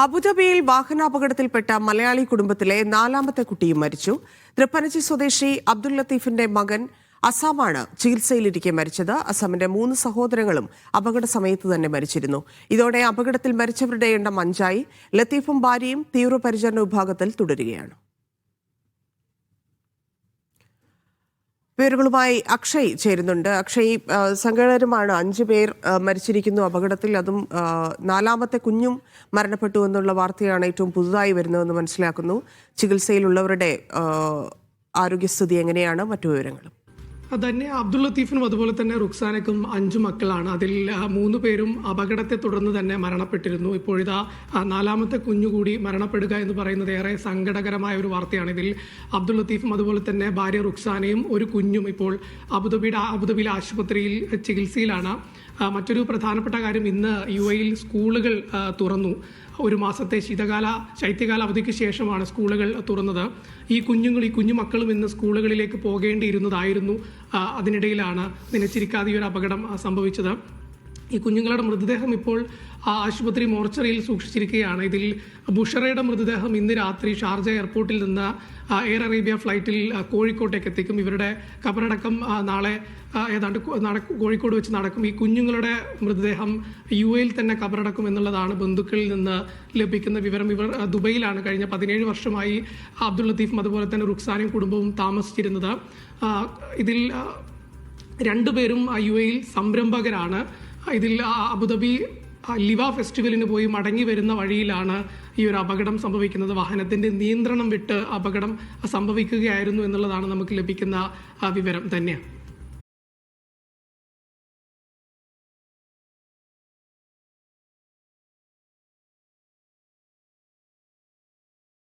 അബുദാബിയിൽ വാഹനാപകടത്തിൽപ്പെട്ട മലയാളി കുടുംബത്തിലെ നാലാമത്തെ കുട്ടിയും മരിച്ചു. തൃപ്പനച്ചി സ്വദേശി അബ്ദുൽ ലത്തീഫിന്റെ മകൻ അസാമാണ് ചികിത്സയിലിരിക്കെ മരിച്ചത്. അസാമിന്റെ മൂന്ന് സഹോദരങ്ങളും അപകട സമയത്ത് തന്നെ മരിച്ചിരുന്നു. ഇതോടെ അപകടത്തിൽ മരിച്ചവരുടെ എണ്ണം അഞ്ചായി. ലത്തീഫും ഭാര്യയും തീവ്രപരിചരണ വിഭാഗത്തിൽ തുടരുകയാണ്. പേരുകളുമായി അക്ഷയ് ചേരുന്നുണ്ട്. അക്ഷയ് സങ്കടകരമാണ് അഞ്ചു പേർ മരിച്ചിരിക്കുന്നു. അപകടത്തിൽ അതും നാലാമത്തെ കുഞ്ഞും മരണപ്പെട്ടു എന്നുള്ള വാർത്തയാണ് ഏറ്റവും പുതുതായി വരുന്നതെന്ന് മനസ്സിലാക്കുന്നു. ചികിത്സയിലുള്ളവരുടെ ആരോഗ്യസ്ഥിതി എങ്ങനെയാണ്? മറ്റു വിവരങ്ങളും. തന്നെ അബ്ദുൾ ലത്തീഫിനും അതുപോലെ തന്നെ റുക്സാനക്കും അഞ്ചു മക്കളാണ്. അതിൽ മൂന്ന് പേരും അപകടത്തെ തുടർന്ന് തന്നെ മരണപ്പെട്ടിരുന്നു. ഇപ്പോഴിതാ നാലാമത്തെ കുഞ്ഞുകൂടി മരണപ്പെടുക എന്ന് പറയുന്നത് ഏറെ സങ്കടകരമായ ഒരു വാർത്തയാണ് ഇതിൽ. അബ്ദുൾ ലത്തീഫും അതുപോലെ തന്നെ ഭാര്യ റുക്സാനയും ഒരു കുഞ്ഞും ഇപ്പോൾ അബുദാബിയുടെ അബുദാബിയിലെ ആശുപത്രിയിൽ ചികിത്സയിലാണ്. മറ്റൊരു പ്രധാനപ്പെട്ട കാര്യം ഇന്ന് യു എയിൽ സ്കൂളുകൾ തുറന്നു. ഒരു മാസത്തെ ശീതകാല ശൈത്യകാല അവധിക്ക് ശേഷമാണ് സ്കൂളുകൾ തുറന്നത്. ഈ കുഞ്ഞുങ്ങൾ ഈ കുഞ്ഞു മക്കളും ഇന്ന് സ്കൂളുകളിലേക്ക് പോകേണ്ടിയിരുന്നതായിരുന്നു അതിനിടയിലാണ് നിലച്ചിരിക്കാതെ ഒരു അപകടം സംഭവിച്ചത്. ഈ കുഞ്ഞുങ്ങളുടെ മൃതദേഹം ഇപ്പോൾ ആശുപത്രി മോർച്ചറിയിൽ സൂക്ഷിച്ചിരിക്കുകയാണ്. ഇതിൽ ബുഷറയുടെ മൃതദേഹം ഇന്ന് രാത്രി ഷാർജ എയർപോർട്ടിൽ നിന്ന് എയർ അറേബ്യ ഫ്ലൈറ്റിൽ കോഴിക്കോട്ടേക്ക് എത്തിക്കും. ഇവരുടെ കബറടക്കം നാളെ ഏതാണ്ട് കോഴിക്കോട് വെച്ച് നടക്കും. ഈ കുഞ്ഞുങ്ങളുടെ മൃതദേഹം യു എയിൽ തന്നെ കബറടക്കും എന്നുള്ളതാണ് ബന്ധുക്കളിൽ നിന്ന് ലഭിക്കുന്ന വിവരം. ഇവർ ദുബൈയിലാണ് കഴിഞ്ഞ പതിനേഴ് വർഷമായി അബ്ദുൾ ലത്തീഫും അതുപോലെ തന്നെ റുക്സാനും കുടുംബവും താമസിച്ചിരുന്നത്. ഇതിൽ രണ്ടുപേരും യു എയിൽ സംരംഭകരാണ്. ഇതിൽ അബുദാബി ലിവ ഫെസ്റ്റിവലിന് പോയി മടങ്ങി വരുന്ന വഴിയിലാണ് ഈ ഒരു അപകടം സംഭവിക്കുന്നത്. വാഹനത്തിന്റെ നിയന്ത്രണം വിട്ട് അപകടം സംഭവിക്കുകയായിരുന്നു എന്നുള്ളതാണ് നമുക്ക് ലഭിക്കുന്ന വിവരം തന്നെയാണ്.